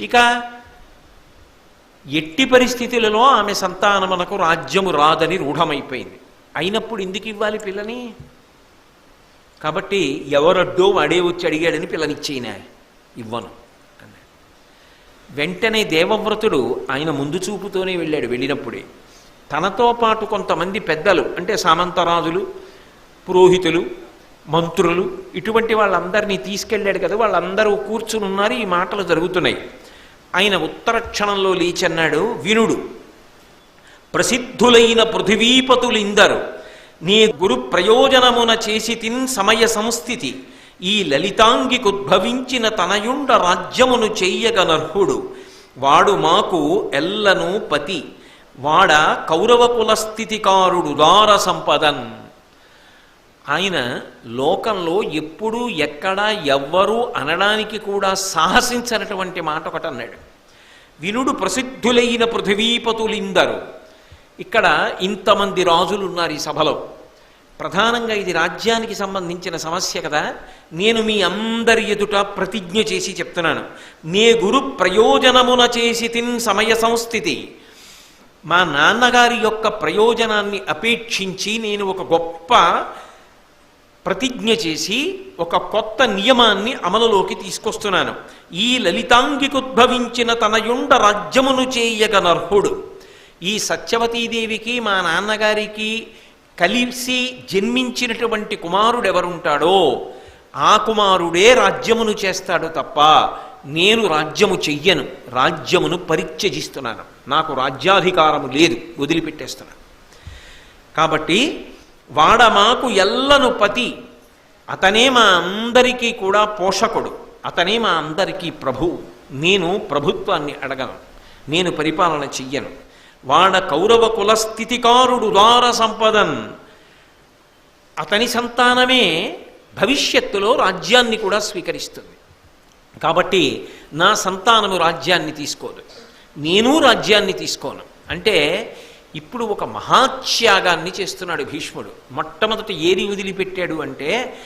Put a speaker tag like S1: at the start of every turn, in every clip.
S1: ఇక ఎట్టి పరిస్థితులలో ఆమె సంతానమునకు రాజ్యము రాదని రూఢమైపోయింది. అయినప్పుడు ఎందుకు ఇవ్వాలి పిల్లని? కాబట్టి ఎవరడ్డో వాడే వచ్చి అడిగాడని పిల్లనిచ్చేయినా ఇవ్వను అన్నాడు. వెంటనే దేవవ్రతుడు ఆయన ముందు చూపుతోనే వెళ్ళాడు వెళ్ళినప్పుడే. తనతో పాటు కొంతమంది పెద్దలు అంటే సామంతరాజులు పురోహితులు మంత్రులు ఇటువంటి వాళ్ళందరినీ తీసుకెళ్ళాడు కదా వాళ్ళందరూ కూర్చుని ఉన్నారు ఈ మాటలు జరుగుతున్నాయి. ఆయన ఉత్తర క్షణంలో లేచన్నాడు వినుడు. ప్రసిద్ధులైన పృథివీపతులిందరు. నీ గురు ప్రయోజనమున చేసి తిన్ సమయ సంస్థితి. ఈ లలితాంగికుద్భవించిన తనయుండ రాజ్యమును చెయ్యగనర్హుడు. వాడు మాకు ఎల్లను పతి. వాడ కౌరవ కులస్థితికారుడు దార సంపదన్. ఆయన లోకంలో ఎప్పుడూ ఎక్కడా ఎవ్వరూ అనడానికి కూడా సాహసించనటువంటి మాట ఒకటి అన్నాడు. వినుడు ప్రసిద్ధులైన పృథివీపతులిందరు. ఇక్కడ ఇంతమంది రాజులు ఉన్నారు ఈ సభలో. ప్రధానంగా ఇది రాజ్యానికి సంబంధించిన సమస్య కదా. నేను మీ అందరి ఎదుట ప్రతిజ్ఞ చేసి చెప్తున్నాను. నే గురు ప్రయోజనమున చేసి తిన్ సమయ సంస్థితి. మా నాన్నగారి యొక్క ప్రయోజనాన్ని అపేక్షించి నేను ఒక గొప్ప ప్రతిజ్ఞ చేసి ఒక కొత్త నియమాన్ని అమలులోకి తీసుకొస్తున్నాను. ఈ లలితాంగికుద్భవించిన తనయుండ రాజ్యమును చేయగనర్హుడు. ఈ సత్యవతీదేవికి మా నాన్నగారికి కలిసి జన్మించినటువంటి కుమారుడు ఎవరుంటాడో ఆ కుమారుడే రాజ్యమును చేస్తాడు తప్ప నేను రాజ్యము చెయ్యను. రాజ్యమును పరిత్యజిస్తున్నాను. నాకు రాజ్యాధికారము లేదు. వదిలిపెట్టేస్తున్నాను. కాబట్టి వాడ మాకు ఎల్లను పతి. అతనే మా అందరికీ కూడా పోషకుడు. అతనే మా అందరికీ ప్రభువు నేను ప్రభుత్వాన్ని అడగను. నేను పరిపాలన చెయ్యను. వాడ కౌరవ కుల స్థితికారుడు దార సంపదన్. అతని సంతానమే భవిష్యత్తులో రాజ్యాన్ని కూడా స్వీకరిస్తుంది. కాబట్టి నా సంతానము రాజ్యాన్ని తీసుకోదు. నేను రాజ్యాన్ని తీసుకోను. అంటే ఇప్పుడు ఒక మహాత్యాగాన్ని చేస్తున్నాడు భీష్ముడు. మొట్టమొదటి ఏది వదిలిపెట్టాడు అంటే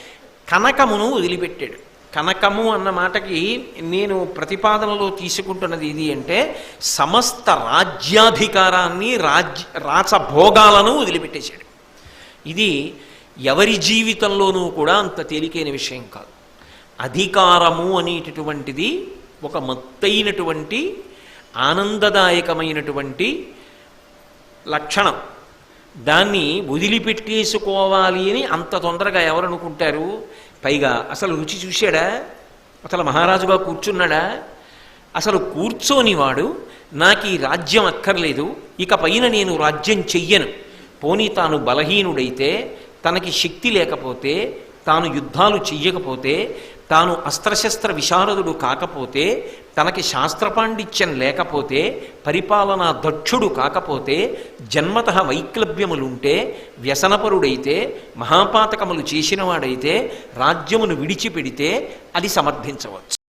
S1: కనకమును వదిలిపెట్టాడు. కనకము అన్న మాటకి నేను ప్రతిపాదనలో తీసుకుంటున్నది ఇది అంటే సమస్త రాజ్యాధికారాన్ని రాజ్య రాచభోగాలను వదిలిపెట్టేశాడు. ఇది ఎవరి జీవితంలోనూ కూడా అంత తేలికైన విషయం కాదు. అధికారము అనేటటువంటిది ఒక మత్తైనటువంటి ఆనందదాయకమైనటువంటి లక్షణం. దాన్ని వదిలిపెట్టేసుకోవాలి అని అంత తొందరగా ఎవరు అనుకుంటారు పైగా అసలు రుచి చూశాడా? అసలు మహారాజుగా కూర్చున్నాడా? అసలు కూర్చోనివాడు? నాకు ఈ రాజ్యం అక్కర్లేదు. ఇక పైన నేను రాజ్యం చెయ్యను. పోనీ తాను బలహీనుడైతే తనకి శక్తి లేకపోతే తాను యుద్ధాలు చెయ్యకపోతే తాను అస్త్రశస్త్ర విశారదుడు కాకపోతే తనకి శాస్త్రపాండిత్యం లేకపోతే పరిపాలనా దక్షుడు కాకపోతే జన్మత వైక్లభ్యములుంటే వ్యసనపరుడైతే మహాపాతకములు చేసినవాడైతే రాజ్యమును విడిచిపెడితే అది సమర్థించవచ్చు.